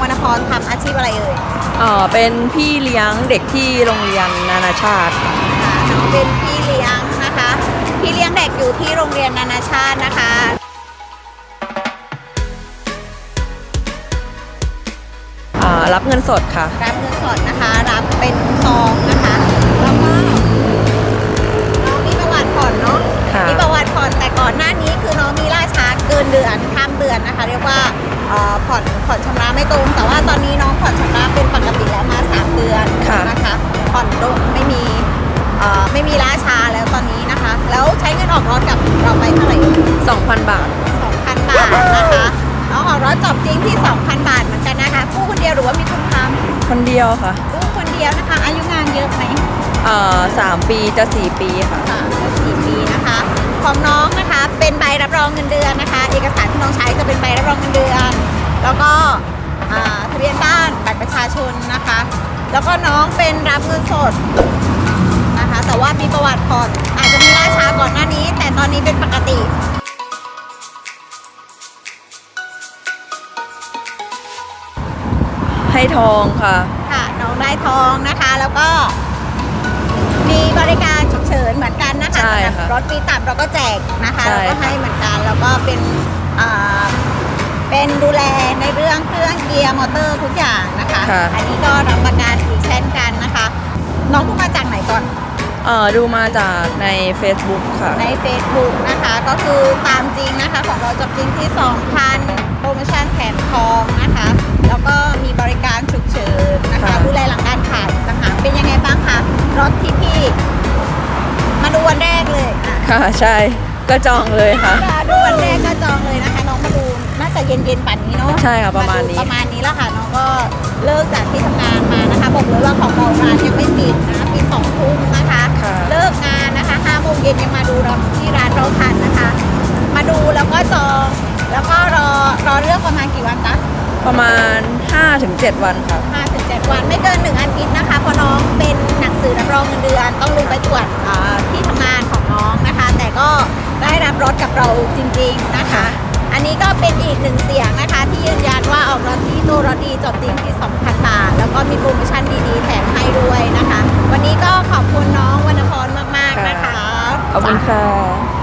ทำอาชีพอะไรเอ่ยเอ่อเป็นพี่เลี้ยงเด็กที่โรงเรียนนานาชาติ ค่ะน้องเป็นพี่เลี้ยงนะคะ พี่เลี้ยงเด็กอยู่ที่โรงเรียนนานาชาตินะคะ อ่ารับเงินสดค่ะ รับเงินสดนะคะ รับเป็นซองนะคะ แล้วก็น้องมีประวัติผ่อนเนาะ ค่ะ มีประวัติผ่อนแต่ก่อนหน้านี้คือน้องมีล่าช้าเกินเดือนข้ามเดือนนะคะ เรียกว่า เอ่อผ่อนผ่อนชำระไม่ตรง แต่ว่าตอนนี้น้องผ่อนชำระเป็นปกติแล้วมาสามเดือนค่ะ นะคะผ่อนตรงไม่มีเอ่อไม่มีล่าช้าแล้วตอนนี้นะคะ แล้วใช้เงินออกรถกับเราไปเท่าไหร่เอ่ย2,000 บาท 2,000 บาทนะคะน้องออกรถจบจริงที่ 2,000 บาทเหมือนกันนะคะกู้คนเดียวหรือว่ามีคนค้ำคนเดียวค่ะกู้คนเดียวนะคะ อายุงานเยอะไหม เอ่อสามปีจะสี่ปีค่ะสามถึงสี่ปีนะคะ ของน้องนะคะเป็นใบรับรองเงินเดือนนะคะ เอกสารที่น้องใช้จะเป็นใบ แล้วก็น้องเป็นรับเงินสดนะคะ แต่ว่ามีประวัติผ่อนอาจจะมีล่าช้าก่อนหน้านี้ แต่ตอนนี้เป็นปกติให้ทองค่ะ ค่ะ น้องได้ทองนะคะ แล้วก็มีบริการฉุกเฉินเหมือนกันนะคะใช่สำหรับค่ะรถปีต่ำเราก็แจกนะคะใช่ เราก็ให้เหมือนกัน แล้วก็เป็นอ่าเป็นดูแลในเรื่องเครื่องเกียร์มอเตอร์ทุกอย่างนะคะ ค่ะ อันนี้ก็รับประกันอีกเช่นกันนะคะ น้องเพิ่งมาจากไหนก่อน เอ่อดูมาจากใน Facebook ค่ะ ใน Facebook นะคะ ก็คือตามจริงนะคะของเราจบจริงที่ 2,000 โปรโมชั่นแถมทองนะคะ แล้วก็มีบริการฉุกเฉินนะคะค่ะ ดูแลหลังการขายต่างหากเป็นยังไงบ้างคะรถที่พี่ มาดูวันแรกเลยอะ ค่ะ ใช่ ก็จองเลยค่ะ มาดูวันแรกก็จองเลยนะคะน้อง มาดูน่าจะเย็นๆป่านนี้เนาะใช่ค่ะประมาณนี้ดูประมาณนี้แล้วค่ะน้องก็เลิกจากที่ทำงานมานะคะบอกเลยว่าของเราร้านยังไม่ปิดนะปิดสองทุ่มนะคะค่ะเลิกงานนะคะ5โมงเย็นยังมาดูเราที่ร้านเราทันนะคะ มาดูแล้วก็จองแล้วก็รอรอเลือกประมาณกี่วันจ๊ะประมาณ 5-7 วันค่ะ5ถึง7วันไม่เกิน 1 อาทิตย์นะคะเพราะน้องเป็นหนังสือรับรองเงินเดือน ต้องลงไปตรวจอ่าที่ทำงานของน้องนะคะ แต่ก็ได้รับรถกับเราจริง ๆนะคะ อันนี้ก็เป็นอีกหนึ่งเสียงนะคะ ที่ยืนยันว่าออกรถที่โตรถดีจบจริงที่ 2,000 บาท แล้วก็มีโปรโมชั่นดีๆ แถมให้ด้วยนะคะ วันนี้ก็ขอบคุณน้องวรรณพรมากๆนะคะ ขอบคุณค่ะ